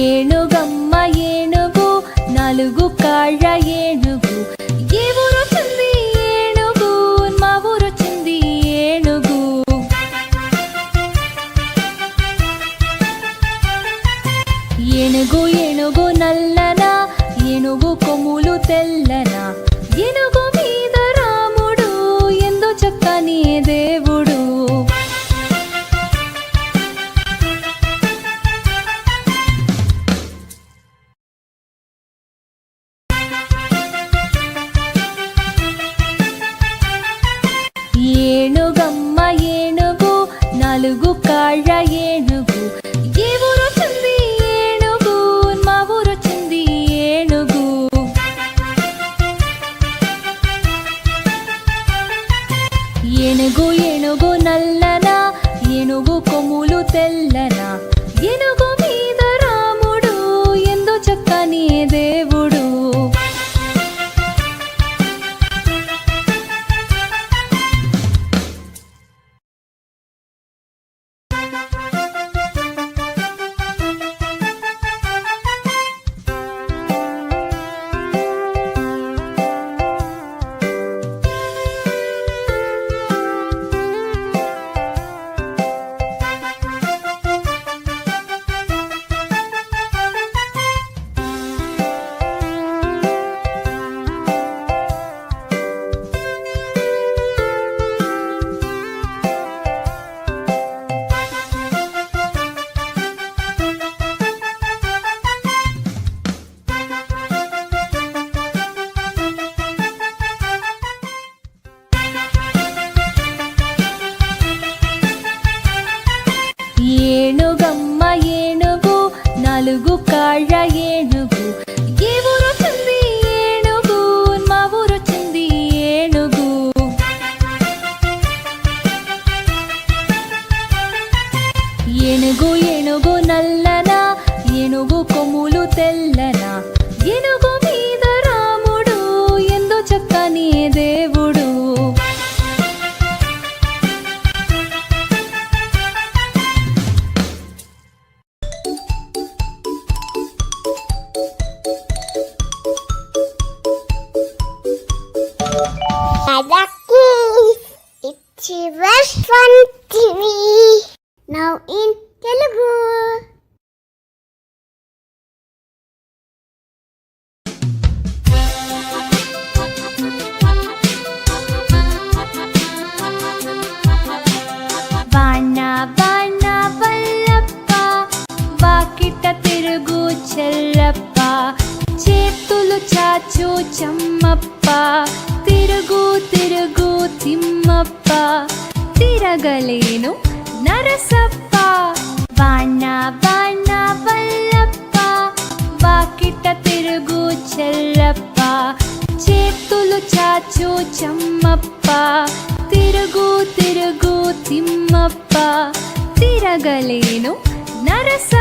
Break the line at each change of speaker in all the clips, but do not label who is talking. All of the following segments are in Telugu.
ఏనుగమ్మ ఏనుగు నలుగు I got నగలేను నరసప్ప వాణ వాణ వల్లప్ప వాకిట తిరుగు చెల్లప్ప చేతులు చాచు చమ్మప్ప తిరుగు తిరుగు తిమ్మప్ప తిరగలేను నరస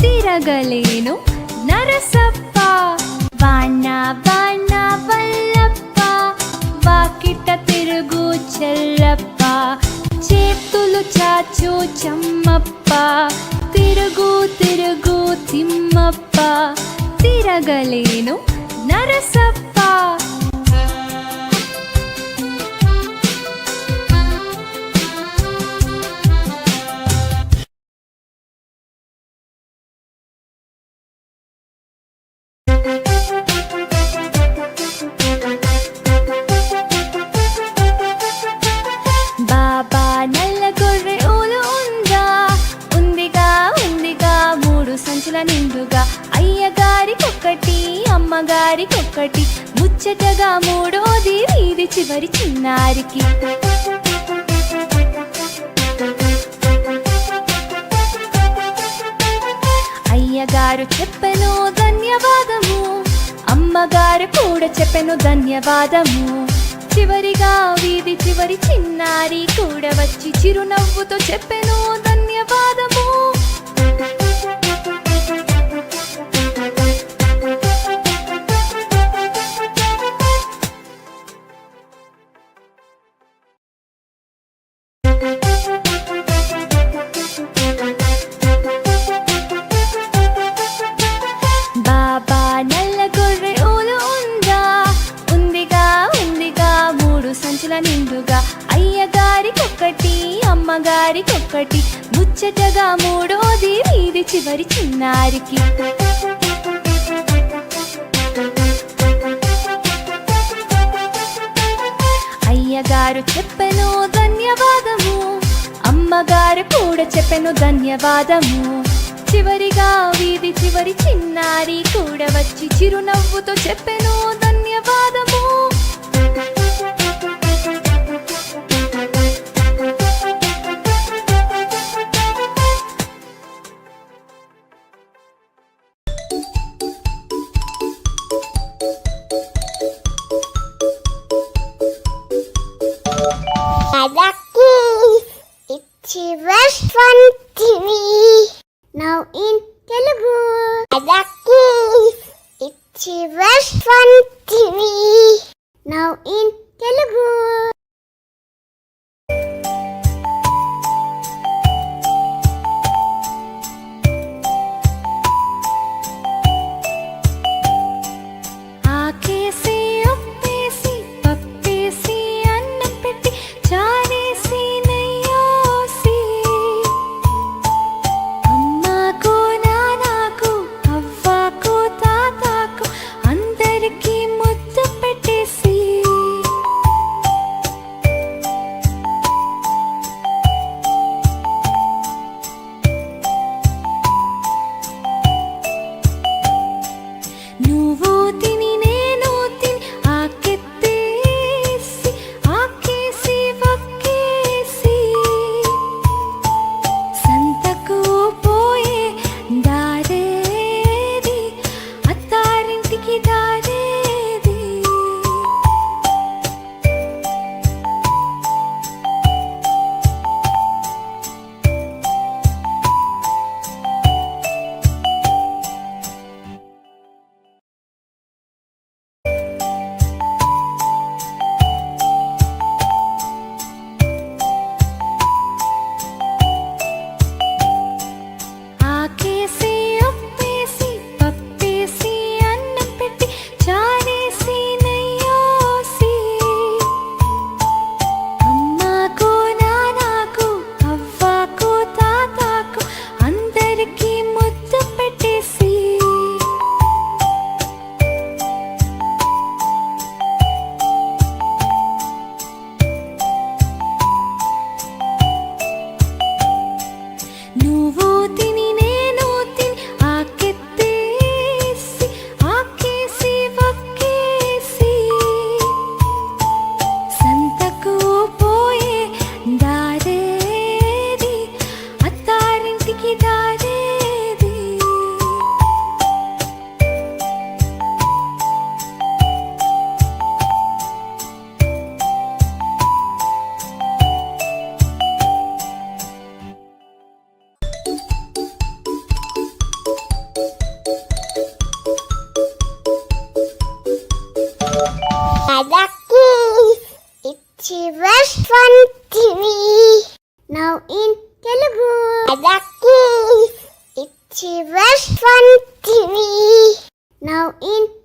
తిరగలేను నరసప్ప. బాణ బాణ వల్లప్ప బాకిట తిరుగు చెల్లప్ప. చేతులు చాచు చమ్మప్ప తిరుగు తిరుగు తిమ్మప్ప. తిరగలేను నరసప్ప. నిండుగా అయ్యగారికొక్కటి అమ్మగారికొక్కటి ముచ్చటగా మూడోది వీధి చివరి చిన్నారికి. అయ్యగారు చెప్పెను ధన్యవాదము అమ్మగారు కూడా చెప్పెను ధన్యవాదము. చివరిగా వీధి చివరి చిన్నారి కూడా వచ్చి చిరునవ్వుతో చెప్పెను అమ్మగారికొక్కటి. ముచ్చటగా మూడోది వీధి చివరి చిన్నారికి. అయ్యగారు చెప్పెను ధన్యవాదము. అమ్మగారు కూడా చెప్పెను ధన్యవాదము. చివరిగా వీధి చివరి చిన్నారి కూడా వచ్చి చిరునవ్వుతో చెప్పెను ధన్యవాదము.
Lucky. It's West Fun TV. Now in Telugu. Lucky. It's West Fun TV. Now in Telugu.
now in.